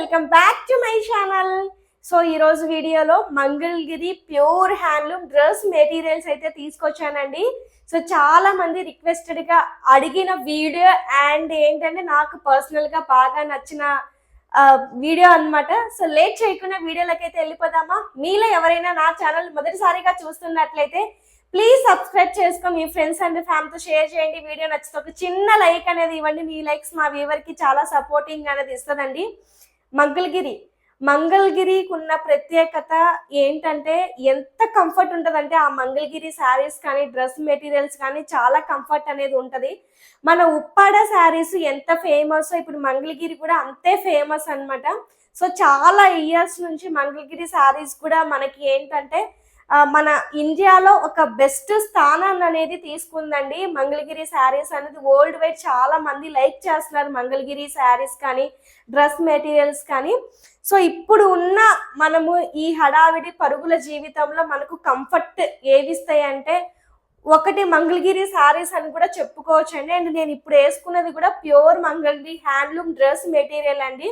Welcome back to my channel. So ఈ రోజు వీడియోలో Mangalagiri pure handloom dress materials అయితే తీసుకొచ్చానండి. సో చాలా మంది రిక్వెస్టెడ్గా అడిగిన వీడియో అండ్ ఏంటంటే నాకు పర్సనల్గా బాగా నచ్చిన వీడియో అన్నమాట. సో లేట్ చేయకుండా వీడియోలకైతే అయితే వెళ్ళిపోదామా? మీలో ఎవరైనా నా ఛానల్ మొదటిసారిగా చూస్తున్నట్లయితే ప్లీజ్ సబ్స్క్రైబ్ చేసుకో. మీ ఫ్రెండ్స్ అండ్ ఫ్యామిలీతో షేర్ చేయండి. వీడియో నచ్చితే ఒక చిన్న లైక్ అనేది ఇవ్వండి. మీ లైక్స్ మా వ్యూవర్కి చాలా సపోర్టింగ్ అనేది ఇస్తుందండి. మంగళగిరి. మంగళగిరికి ఉన్న ప్రత్యేకత ఏంటంటే ఎంత కంఫర్ట్ ఉంటుందంటే ఆ మంగళగిరి శారీస్ కానీ డ్రెస్ మెటీరియల్స్ కానీ చాలా కంఫర్ట్ అనేది ఉంటుంది. మన ఉప్పాడ శారీస్ ఎంత ఫేమస్ ఇప్పుడు మంగళగిరి కూడా అంతే ఫేమస్ అన్నమాట. సో చాలా ఇయర్స్ నుంచి మంగళగిరి శారీస్ కూడా మనకి ఏంటంటే మన ఇండియాలో ఒక బెస్ట్ స్థానాన్ని అనేది తీసుకుందండి. మంగళగిరి శారీస్ అనేది వరల్డ్ వైడ్ చాలా మంది లైక్ చేస్తున్నారు మంగళగిరి శారీస్ కానీ డ్రెస్ మెటీరియల్స్ కానీ. సో ఇప్పుడు ఉన్న మనము ఈ హడావిడి పరుగుల జీవితంలో మనకు కంఫర్ట్ ఏవిస్తాయి అంటే ఒకటి మంగళగిరి శారీస్ అని కూడా చెప్పుకోవచ్చు అండి అండ్ నేను ఇప్పుడు వేసుకున్నది కూడా pure Mangalagiri handloom dress material అండి.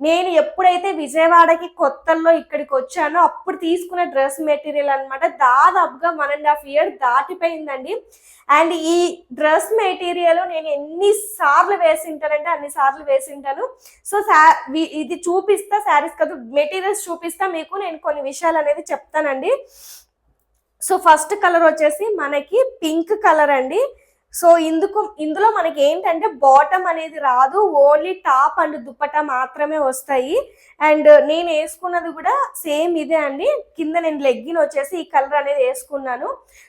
నేను ఎప్పుడైతే విజయవాడకి కొత్తల్లో ఇక్కడికి వచ్చానో అప్పుడు తీసుకున్న డ్రెస్ మెటీరియల్ అన్నమాట. దాదాపుగా వన్ అండ్ హాఫ్ ఇయర్ దాటిపోయిందండి. అండ్ ఈ డ్రెస్ మెటీరియల్ నేను ఎన్నిసార్లు వేసింటానంటే అన్ని సార్లు వేసింటాను. సో శా- ఇది చూపిస్తా శారీస్ కదా మెటీరియల్స్ చూపిస్తా మీకు నేను కొన్ని విషయాలు అనేది చెప్తానండి. సో ఫస్ట్ కలర్ వచ్చేసి మనకి పింక్ కలర్ అండి. సో ఇందుకు ఇందులో మనకి ఏంటంటే బాటమ్ అనేది రాదు ఓన్లీ టాప్ అండ్ దుప్పటా మాత్రమే వస్తాయి. అండ్ నేను వేసుకున్నది కూడా సేమ్ ఇదే అండి. కింద నేను లెగ్గిన్ వచ్చేసి ఈ కలర్ అనేది వేసుకున్నాను.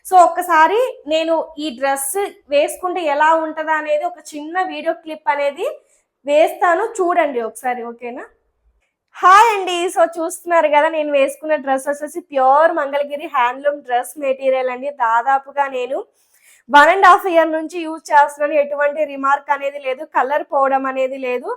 సో ఒక్కసారి నేను ఈ డ్రెస్ వేసుకుంటే ఎలా ఉంటుందా అనేది ఒక చిన్న వీడియో క్లిప్ అనేది వేస్తాను. చూడండి ఒకసారి ఓకేనా? హాయ్ అండి. సో చూస్తున్నారు కదా నేను వేసుకున్న డ్రెస్ వచ్చేసి pure Mangalagiri handloom dress material అండి. దాదాపుగా నేను వన్ అండ్ హాఫ్ ఇయర్ నుంచి యూజ్ చేస్తున్నాను ఎటువంటి రిమార్క్ అనేది లేదు కలర్ పోవడం అనేది లేదు.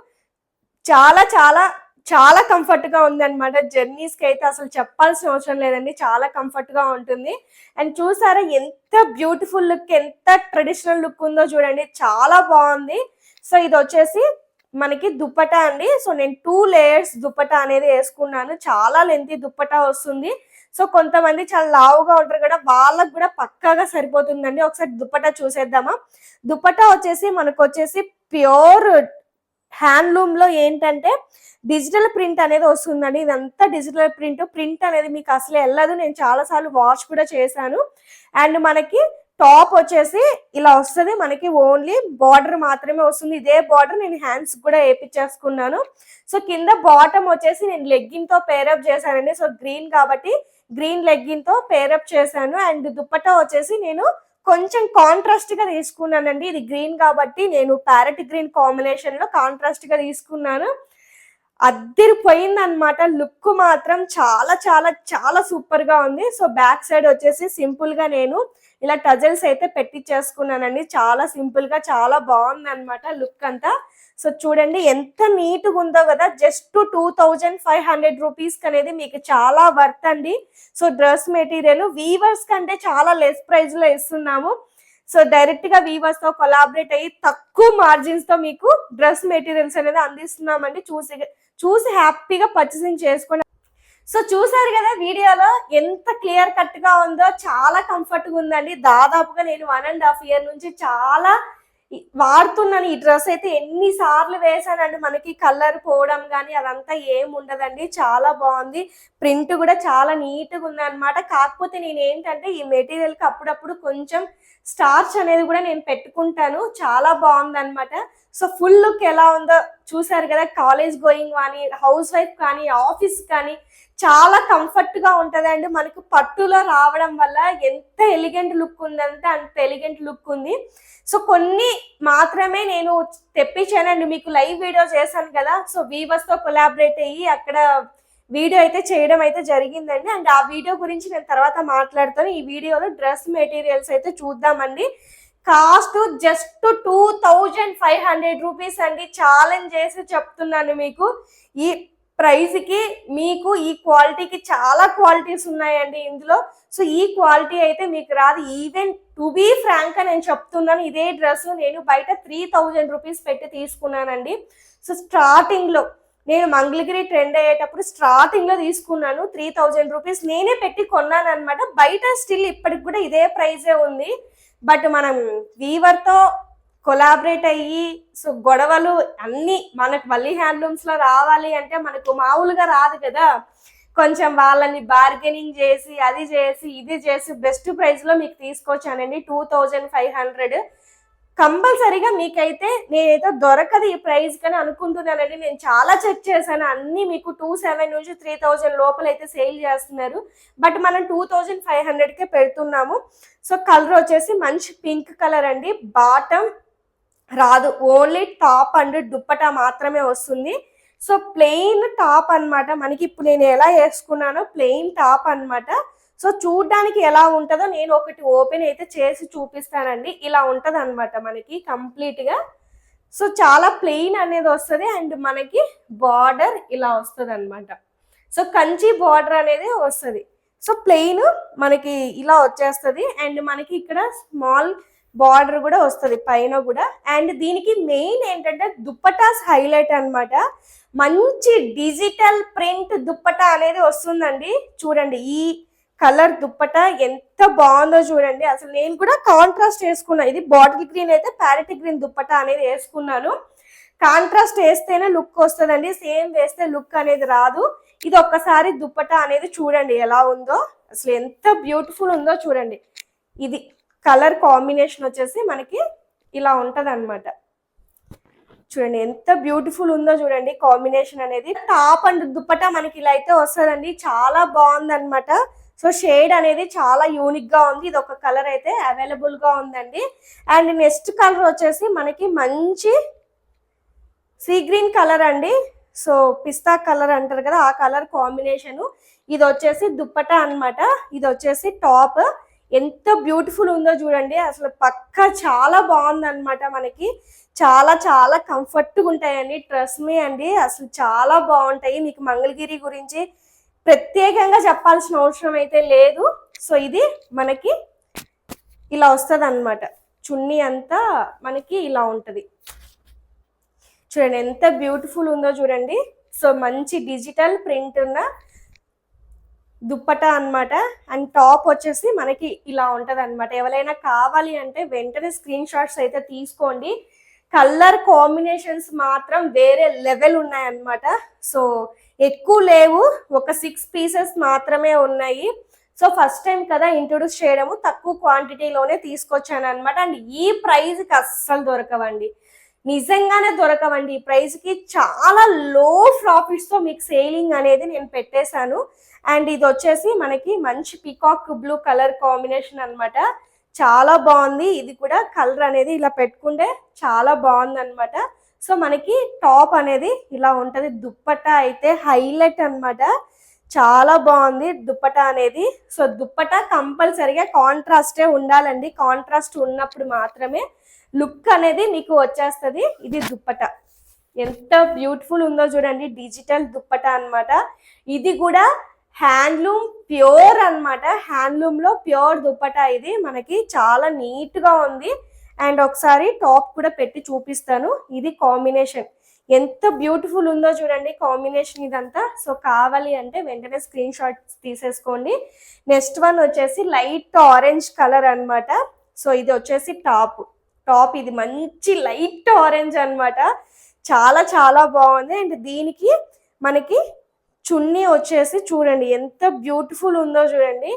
చాలా చాలా చాలా కంఫర్ట్గా ఉంది అనమాట జర్నీస్కి అయితే అసలు చెప్పాల్సిన అవసరం లేదండి. చాలా కంఫర్ట్గా ఉంటుంది. అండ్ చూసారా ఎంత బ్యూటిఫుల్ లుక్ ఎంత ట్రెడిషనల్ లుక్ ఉందో చూడండి. చాలా బాగుంది. సో ఇది వచ్చేసి మనకి దుప్పట అండి. సో నేను టూ లేయర్స్ దుప్పట అనేది వేసుకున్నాను. చాలా లెంతీ దుప్పట వస్తుంది. సో కొంతమంది చాలా లావుగా ఉంటారు కదా వాళ్ళకు కూడా పక్కాగా సరిపోతుందండి. ఒకసారి దుప్పటా చూసేద్దామా? దుప్పటా వచ్చేసి మనకు వచ్చేసి ప్యూర్ హ్యాండ్లూమ్లో ఏంటంటే డిజిటల్ ప్రింట్ అనేది వస్తుందండి. ఇదంతా డిజిటల్ ప్రింట్. ప్రింట్ అనేది మీకు అసలు వెళ్ళదు. నేను చాలా సార్లు వాష్ కూడా చేశాను. అండ్ మనకి టాప్ వచ్చేసి ఇలా వస్తుంది. మనకి ఓన్లీ బార్డర్ మాత్రమే వస్తుంది. ఇదే బార్డర్ నేను హ్యాండ్స్ కూడా వేపించేసుకున్నాను సో కింద బాటమ్ వచ్చేసి నేను లెగ్గింగ్తో పేరప్ చేశానండి. సో గ్రీన్ కాబట్టి గ్రీన్ లెగ్గిన్తో పేరప్ చేశాను. అండ్ దుప్పటా వచ్చేసి నేను కొంచెం కాంట్రాస్ట్గా తీసుకున్నానండి. ఇది గ్రీన్ కాబట్టి నేను ప్యారెట్ గ్రీన్ కాంబినేషన్లో కాంట్రాస్ట్గా తీసుకున్నాను. అద్దరిపోయిందనమాట లుక్ మాత్రం చాలా చాలా చాలా సూపర్గా ఉంది. సో బ్యాక్ సైడ్ వచ్చేసి సింపుల్గా నేను ఇలా టజల్స్ అయితే పెట్టించేసుకున్నానండి చాలా సింపుల్గా చాలా బాగుంది అనమాట లుక్ అంతా. సో చూడండి ఎంత నీట్గా ఉందో కదా. Just two thousand five hundred rupees అనేది మీకు చాలా వర్త్ అండి. సో డ్రెస్ మెటీరియల్ వీవర్స్ కంటే చాలా లెస్ ప్రైస్లో ఇస్తున్నాము. సో డైరెక్ట్గా వీవర్స్తో కొలాబరేట్ అయ్యి తక్కువ మార్జిన్స్తో మీకు డ్రెస్ మెటీరియల్స్ అనేది అందిస్తున్నామండి. చూసి చూసి హ్యాపీగా పర్చేసింగ్ చేసుకోండి సో చూసారు కదా వీడియోలో ఎంత క్లియర్ కట్గా ఉందో చాలా కంఫర్ట్గా ఉందండి. దాదాపుగా నేను వన్ అండ్ హాఫ్ ఇయర్ నుంచి చాలా వాడుతున్నాను ఈ డ్రెస్ అయితే ఎన్నిసార్లు వేసానండి మనకి కలర్ పోవడం కానీ అదంతా ఏం ఉండదండి. చాలా బాగుంది. ప్రింట్ కూడా చాలా నీట్గా ఉంది అనమాట కాకపోతే నేను ఏంటంటే ఈ మెటీరియల్కి అప్పుడప్పుడు కొంచెం స్టార్చ్ అనేది కూడా నేను పెట్టుకుంటాను. చాలా బాగుంది అనమాట సో ఫుల్ లుక్ ఎలా ఉందో చూసారు కదా కాలేజ్ గోయింగ్ కానీ హౌస్ వైఫ్ కానీ ఆఫీస్ కానీ చాలా కంఫర్ట్గా ఉంటదండి మనకు పట్టులో రావడం వల్ల ఎంత ఎలిగెంట్ లుక్ ఉందంటే అంత ఎలిగెంట్ లుక్ ఉంది. సో కొన్ని మాత్రమే నేను తెప్పించానండి. మీకు లైవ్ వీడియో చేశాను కదా సో వీవర్స్తో కొలాబరేట్ అయ్యి అక్కడ వీడియో అయితే చేయడం అయితే జరిగిందండి. అండ్ ఆ వీడియో గురించి నేను తర్వాత మాట్లాడతాను. ఈ వీడియోలో డ్రెస్ మెటీరియల్స్ అయితే చూద్దామండి. Cost just two thousand five hundred rupees అండి. ఛాలెంజ్ చేసి చెప్తున్నాను మీకు. ఈ ప్రైజ్కి మీకు ఈ క్వాలిటీకి చాలా క్వాలిటీస్ ఉన్నాయండి ఇందులో. సో ఈ క్వాలిటీ అయితే మీకు రాదు. ఈవెన్ టు బీ ఫ్రాంక్ నేను చెప్తున్నాను ఇదే డ్రెస్ నేను బయట త్రీ థౌజండ్ రూపీస్ పెట్టి తీసుకున్నానండి. సో స్టార్టింగ్లో నేను మంగళగిరి ట్రెండ్ అయ్యేటప్పుడు స్టార్టింగ్లో తీసుకున్నాను త్రీ థౌజండ్ రూపీస్. నేనే పెట్టి కొన్నాను అనమాట బయట స్టిల్ ఇప్పటికి కూడా ఇదే ప్రైజే ఉంది. బట్ మనం వీవర్తో కొలాబరేట్ అయ్యి సో గొడవలు అన్నీ మనకు మళ్ళీ హ్యాండ్లూమ్స్లో రావాలి అంటే మనకు మామూలుగా రాదు కదా. కొంచెం వాళ్ళని బార్గెనింగ్ చేసి అది చేసి ఇది చేసి బెస్ట్ ప్రైస్లో మీకు తీసుకొచ్చానండి. టూ థౌజండ్ ఫైవ్ హండ్రెడ్ కంపల్సరీగా మీకైతే నేనైతే దొరకదు ఈ ప్రైస్ కానీ అనుకుంటున్నానండి. నేను చాలా చెక్ చేశాను. అన్ని మీకు టూ సెవెన్ నుంచి త్రీ థౌజండ్ లోపల అయితే సేల్ చేస్తున్నారు. బట్ మనం టూ థౌజండ్ ఫైవ్ హండ్రెడ్కే పెడుతున్నాము. సో కలర్ వచ్చేసి మంచి పింక్ కలర్ అండి. బాటమ్ రాదు. ఓన్లీ టాప్ అండ్ దుప్పటా మాత్రమే వస్తుంది. సో ప్లెయిన్ టాప్ అన్నమాట. మనకి ఇప్పుడు నేను ఎలా వేసుకున్నానో ప్లెయిన్ టాప్ అన్నమాట. సో చూడ్డానికి ఎలా ఉంటుందో నేను ఒకటి ఓపెన్ అయితే చేసి చూపిస్తానండి. ఇలా ఉంటుంది అనమాట మనకి కంప్లీట్గా. సో చాలా ప్లెయిన్ అనేది వస్తుంది అండ్ మనకి బార్డర్ ఇలా వస్తుంది అనమాట సో కంచి బార్డర్ అనేది వస్తుంది. సో ప్లెయిన్ మనకి ఇలా వచ్చేస్తుంది అండ్ మనకి ఇక్కడ స్మాల్ బార్డర్ కూడా వస్తుంది పైన కూడా. అండ్ దీనికి మెయిన్ ఏంటంటే దుప్పటాస్ హైలైట్ అనమాట మంచి డిజిటల్ ప్రింట్ దుప్పటా అనేది వస్తుందండి. చూడండి ఈ కలర్ దుప్పట ఎంత బాగుందో చూడండి. అసలు నేను కూడా కాంట్రాస్ట్ వేసుకున్నా. ఇది బాటిల్ గ్రీన్ అయితే ప్యారెట్ గ్రీన్ దుప్పట అనేది వేసుకున్నాను. కాంట్రాస్ట్ వేస్తేనే లుక్ వస్తుందండి. సేమ్ వేస్తే లుక్ అనేది రాదు. ఇది ఒక్కసారి దుప్పట అనేది చూడండి ఎలా ఉందో. అసలు ఎంత బ్యూటిఫుల్ ఉందో చూడండి. ఇది కలర్ కాంబినేషన్ వచ్చేసి మనకి ఇలా ఉంటది చూడండి ఎంత బ్యూటిఫుల్ ఉందో చూడండి కాంబినేషన్ అనేది. టాప్ అండ్ దుప్పట మనకి ఇలా అయితే వస్తుందండి. చాలా బాగుంది అనమాట సో షేడ్ అనేది చాలా యూనిక్గా ఉంది. ఇది ఒక కలర్ అయితే అవైలబుల్గా ఉందండి. అండ్ నెక్స్ట్ కలర్ వచ్చేసి మనకి మంచి సీ గ్రీన్ కలర్ అండి. సో పిస్తా కలర్ అంటారు కదా ఆ కలర్ కాంబినేషన్. ఇది వచ్చేసి దుప్పట అన్నమాట. ఇది వచ్చేసి టాప్. ఎంత బ్యూటిఫుల్ ఉందో చూడండి. అసలు పక్క చాలా బాగుందనమాట మనకి. చాలా చాలా కంఫర్ట్గా ఉంటాయండి. ట్రస్ మీ అండి. అసలు చాలా బాగుంటాయి. మీకు మంగళగిరి గురించి ప్రత్యేకంగా చెప్పాల్సిన అవసరం అయితే లేదు. సో ఇది మనకి ఇలా వస్తుంది అనమాట చున్నీ అంతా మనకి ఇలా ఉంటుంది. చూడండి ఎంత బ్యూటిఫుల్ ఉందో చూడండి. సో మంచి డిజిటల్ ప్రింట్ ఉన్న దుప్పట అన్నమాట. అండ్ టాప్ వచ్చేసి మనకి ఇలా ఉంటుంది అనమాట ఎవరైనా కావాలి అంటే వెంటనే స్క్రీన్ షాట్స్ అయితే తీసుకోండి. కలర్ కాంబినేషన్స్ మాత్రం వేరే లెవెల్ ఉన్నాయన్నమాట. సో ఎక్కువ లేవు. ఒక సిక్స్ పీసెస్ మాత్రమే ఉన్నాయి. సో ఫస్ట్ టైం కదా ఇంట్రొడ్యూస్ చేయడము. తక్కువ క్వాంటిటీలోనే తీసుకొచ్చాను అనమాట అండ్ ఈ ప్రైజ్కి అస్సలు దొరకవండి. నిజంగానే దొరకవండి. ఈ ప్రైస్కి చాలా లో ప్రాఫిట్స్తో మీకు సేలింగ్ అనేది నేను పెట్టేశాను. అండ్ ఇది వచ్చేసి మనకి మంచి పికాక్ బ్లూ కలర్ కాంబినేషన్ అనమాట చాలా బాగుంది. ఇది కూడా కలర్ అనేది ఇలా పెట్టుకుంటే చాలా బాగుంది అనమాట సో మనకి టాప్ అనేది ఇలా ఉంటుంది. దుప్పట్టా అయితే హైలైట్ అనమాట చాలా బాగుంది దుప్పటా అనేది. సో దుప్పటా కంపల్సరిగా కాంట్రాస్టే ఉండాలండి. కాంట్రాస్ట్ ఉన్నప్పుడు మాత్రమే లుక్ అనేది మీకు వచ్చేస్తుంది. ఇది దుప్పట. ఎంత బ్యూటిఫుల్ ఉందో చూడండి. డిజిటల్ దుప్పట అనమాట ఇది కూడా హ్యాండ్లూమ్ ప్యూర్ అన్నమాట. హ్యాండ్లూమ్లో ప్యూర్ దుప్పట ఇది. మనకి చాలా నీట్గా ఉంది. అండ్ ఒకసారి టాప్ కూడా పెట్టి చూపిస్తాను. ఇది కాంబినేషన్. ఎంత బ్యూటిఫుల్ ఉందో చూడండి కాంబినేషన్ ఇదంతా. సో కావాలి అంటే వెంటనే స్క్రీన్ షాట్స్ తీసేసుకోండి. నెక్స్ట్ వన్ వచ్చేసి లైట్ ఆరెంజ్ కలర్ అన్నమాట. సో ఇది వచ్చేసి టాప్. టాప్ ఇది మంచి లైట్ ఆరెంజ్ అన్నమాట. చాలా చాలా బాగుంది. అండ్ దీనికి మనకి చున్నీ వచ్చేసి చూడండి ఎంత బ్యూటిఫుల్ ఉందో చూడండి.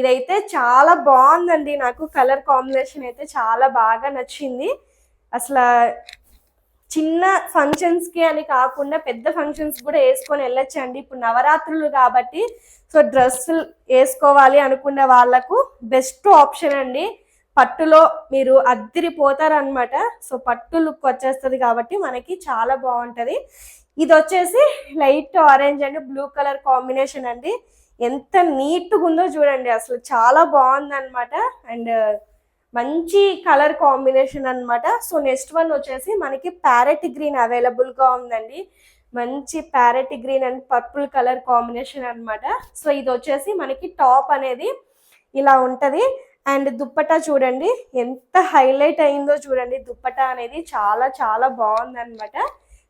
ఇదైతే చాలా బాగుందండి. నాకు కలర్ కాంబినేషన్ అయితే చాలా బాగా నచ్చింది. అసలు చిన్న ఫంక్షన్స్కి అని కాకుండా పెద్ద ఫంక్షన్స్ కూడా వేసుకొని వెళ్ళొచ్చండి. ఇప్పుడు నవరాత్రులు కాబట్టి సో డ్రెస్సులు వేసుకోవాలి అనుకునే వాళ్ళకు బెస్ట్ ఆప్షన్ అండి. పట్టులో మీరు అద్దిరిపోతారనమాట సో పట్టు లుక్ వచ్చేస్తుంది కాబట్టి మనకి చాలా బాగుంటుంది. ఇది వచ్చేసి light orange and blue colour combination అండి. ఎంత నీట్గా ఉందో చూడండి. అసలు చాలా బాగుంది అనమాట అండ్ uh, మంచి కలర్ కాంబినేషన్ అన్నమాట. సో నెక్స్ట్ వన్ వచ్చేసి మనకి ప్యారెట్ గ్రీన్ అవైలబుల్గా ఉందండి. మంచి parrot green and purple colour combination అనమాట సో ఇది వచ్చేసి మనకి టాప్ అనేది ఇలా ఉంటుంది. అండ్ దుప్పటా చూడండి. ఎంత హైలైట్ అయిందో చూడండి. దుప్పటా అనేది చాలా చాలా బాగుంది అనమాట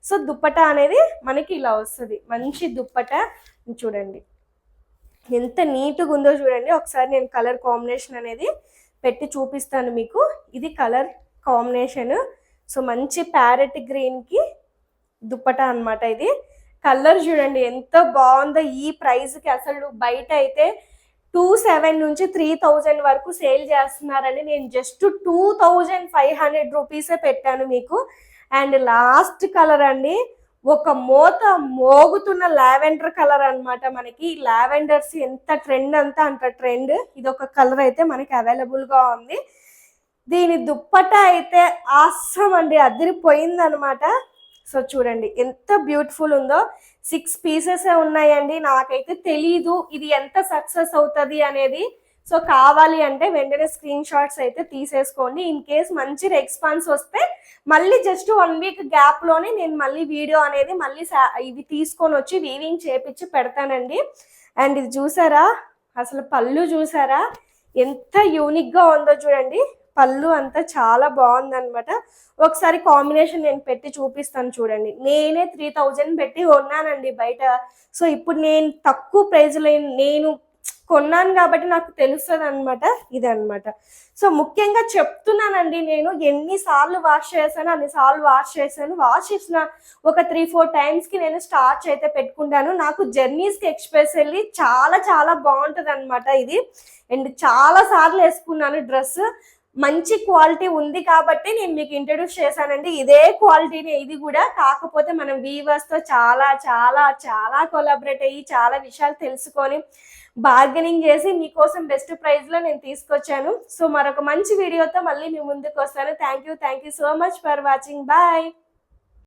సో దుప్పట అనేది మనకి ఇలా వస్తుంది. మంచి దుప్పట చూడండి. ఎంత నీట్గా ఉందో చూడండి. ఒకసారి నేను కలర్ కాంబినేషన్ అనేది పెట్టి చూపిస్తాను మీకు. ఇది కలర్ కాంబినేషన్ సో మంచి ప్యారెట్ గ్రీన్కి దుప్పట అన్నమాట ఇది. కలర్ చూడండి ఎంత బాగుందో. ఈ ప్రైస్కి అసలు బయట అయితే టూ సెవెన్ నుంచి త్రీ థౌజండ్ వరకు సేల్ చేస్తున్నారని నేను just two thousand five hundred రూపీసే పెట్టాను మీకు. అండ్ లాస్ట్ కలర్ అండి ఒక మోత మోగుతున్న లావెండర్ కలర్ అన్నమాట మనకి. లావెండర్స్ ఎంత ట్రెండ్ అంతా అంత ట్రెండ్ ఇది ఒక కలర్ అయితే మనకి అవైలబుల్గా ఉంది. దీని దుప్పట అయితే ఆసం అండి. అదిరిపోయింది అనమాట సో చూడండి ఎంత బ్యూటిఫుల్ ఉందో. సిక్స్ పీసెస్ ఉన్నాయండి. నాకైతే తెలీదు. ఇది ఎంత సక్సెస్ అవుతుంది అనేది. సో కావాలి అంటే వెంటనే స్క్రీన్ షాట్స్ అయితే తీసేసుకోండి. ఇన్ కేస్ మంచి రెస్పాన్స్ వస్తే మళ్ళీ జస్ట్ వన్ వీక్ గ్యాప్లోనే నేను మళ్ళీ వీడియో అనేది మళ్ళీ సా- ఇవి తీసుకొని వచ్చి వీవింగ్ చేపించి పెడతానండి. అండ్ ఇది చూసారా? అసలు పళ్ళు చూసారా? ఎంత యూనిక్గా ఉందో చూడండి. పళ్ళు అంతా చాలా బాగుందనమాట ఒకసారి కాంబినేషన్ నేను పెట్టి చూపిస్తాను చూడండి. నేనే త్రీ థౌజండ్ పెట్టి కొన్నానండి బయట. సో ఇప్పుడు నేను తక్కువ ప్రైజ్లో నేను కొన్నాను కాబట్టి నాకు తెలుస్తుంది అనమాట ఇది అనమాట సో ముఖ్యంగా చెప్తున్నానండి నేను ఎన్నిసార్లు వాష్ చేశాను అన్నిసార్లు వాష్ చేశాను. వాష్ చేసిన ఒక త్రీ ఫోర్ టైమ్స్కి నేను స్టార్చ్ అయితే పెట్టుకుంటాను. నాకు జర్నీస్కి ఎక్స్పెషల్లీ చాలా చాలా బాగుంటుంది అనమాట ఇది. అండ్ చాలా సార్లు వేసుకున్నాను డ్రెస్ మంచి క్వాలిటీ ఉంది కాబట్టి నేను మీకు ఇంట్రడ్యూస్ చేశానండి. ఇదే క్వాలిటీని ఇది కూడా. కాకపోతే మనం వీవర్స్తో చాలా చాలా చాలా కొలాబరేట్ అయ్యి చాలా విషయాలు తెలుసుకొని బార్గెనింగ్ చేసి మీకోసం బెస్ట్ ప్రైజ్లో నేను తీసుకొచ్చాను. సో మరొక మంచి వీడియోతో మళ్ళీ మీ ముందుకు వస్తాను. Thank you thank you so much for watching bye